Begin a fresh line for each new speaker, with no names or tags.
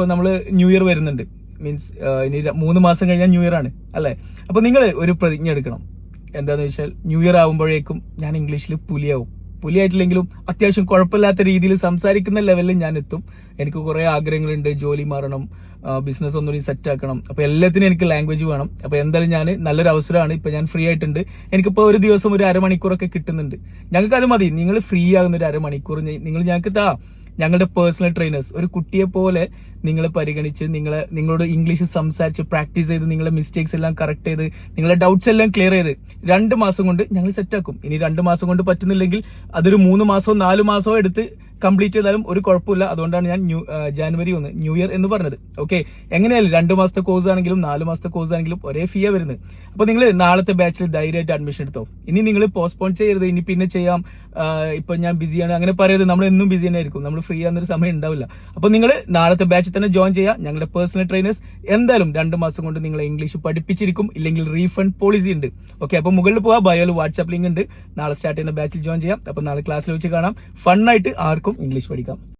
ഇപ്പൊ നമ്മൾ new year വരുന്നുണ്ട്. മീൻസ് ഇനി മൂന്ന് മാസം കഴിഞ്ഞാൽ ന്യൂ ഇയർ ആണ് അല്ലേ? അപ്പൊ നിങ്ങൾ ഒരു പ്രതിജ്ഞ എടുക്കണം. എന്താന്ന് വെച്ചാൽ ന്യൂ ഇയർ ആകുമ്പോഴേക്കും ഞാൻ ഇംഗ്ലീഷിൽ പുലിയാവും. പുലിയായിട്ടില്ലെങ്കിലും അത്യാവശ്യം കുഴപ്പമില്ലാത്ത രീതിയിൽ സംസാരിക്കുന്ന ലെവലിൽ ഞാൻ എത്തും. എനിക്ക് കുറെ ആഗ്രഹങ്ങളുണ്ട്. ജോലി മാറണം ബിസിനസ് ഒന്നുകൂടി സെറ്റ് ആക്കണം. അപ്പൊ എല്ലാത്തിനും എനിക്ക് ലാംഗ്വേജ് വേണം. അപ്പൊ എന്തായാലും ഞാൻ നല്ലൊരു അവസരമാണ്. ഇപ്പൊ ഞാൻ ഫ്രീ ആയിട്ടുണ്ട്. എനിക്കിപ്പോ ഒരു ദിവസം ഒരു അരമണിക്കൂറൊക്കെ കിട്ടുന്നുണ്ട്. ഞങ്ങൾക്ക് അത് മതി. നിങ്ങൾ ഫ്രീ ആകുന്ന ഒരു അരമണിക്കൂർ നിങ്ങൾ ഞങ്ങൾക്ക് താ. ഞങ്ങളുടെ പേഴ്സണൽ ട്രെയിനേഴ്സ് ഒരു കുട്ടിയെ പോലെ നിങ്ങളെ പരിഗണിച്ച് നിങ്ങളെ നിങ്ങളോട് ഇംഗ്ലീഷ് സംസാരിച്ച് പ്രാക്ടീസ് ചെയ്ത് നിങ്ങളെ മിസ്റ്റേക്സ് എല്ലാം കറക്റ്റ് ചെയ്ത് നിങ്ങളുടെ ഡൗട്ട്സ് എല്ലാം ക്ലിയർ ചെയ്ത് രണ്ട് മാസം കൊണ്ട് ഞങ്ങൾ സെറ്റാക്കും ഇനി രണ്ട് മാസം കൊണ്ട് പറ്റുന്നില്ലെങ്കിൽ അതൊരു മൂന്ന് മാസമോ നാല് മാസമോ എടുത്ത് കംപ്ലീറ്റ് ചെയ്താലും ഒരു കുഴപ്പമില്ല. അതുകൊണ്ടാണ് ഞാൻ ന്യൂ ജാനുവരി ഒന്ന് ന്യൂ ഇയർ എന്ന് പറഞ്ഞത്. ഓക്കെ എങ്ങനെയായാലും രണ്ട് മാസത്തെ കോഴ്സ് ആണെങ്കിലും നാല് മാസത്തെ കോഴ്സ് ആണെങ്കിലും ഒരേ ഫീ വരുന്നത്. അപ്പൊ നിങ്ങൾ നാളത്തെ ബാച്ചിൽ ധൈര്യമായിട്ട് അഡ്മിഷൻ എടുത്തോ. ഇനി നിങ്ങൾ പോസ്റ്റ്പോൺ ചെയ്യരുത്. ഇനി പിന്നെ ചെയ്യാം. ഇപ്പൊ ഞാൻ ബിസിയാണ് അങ്ങനെ പറയരുത്. നമ്മൾ എന്നും ബിസി തന്നെ ആയിരിക്കും. നമ്മൾ ഫ്രീ ആകുന്നൊരു സമയം ഉണ്ടാവില്ല. അപ്പൊ നിങ്ങൾ നാളത്തെ ബാച്ചിൽ തന്നെ ജോയിൻ ചെയ്യുക. ഞങ്ങളുടെ പേഴ്സണൽ ട്രെയിനേഴ്സ് എന്തായാലും രണ്ട് മാസം കൊണ്ട് നിങ്ങളെ ഇംഗ്ലീഷ് പഠിപ്പിച്ചിരിക്കും. ഇല്ലെങ്കിൽ റീഫണ്ട് പോളിസി ഉണ്ട്. ഓക്കെ അപ്പൊ മുകളിൽ പോവാ. ബയോയിൽ വാട്സ്ആപ്പ് ലിങ്ക് ഉണ്ട്. നാളെ സ്റ്റാർട്ട് ചെയ്യുന്ന ബാച്ചിൽ ജോയിൻ ചെയ്യാം. അപ്പൊ നാളെ ക്ലാസ്സിൽ വെച്ച് കാണാം. ഫണ്ണായിട്ട് ആർക്കും ഇംഗ്ലീഷ് പഠിക്കാം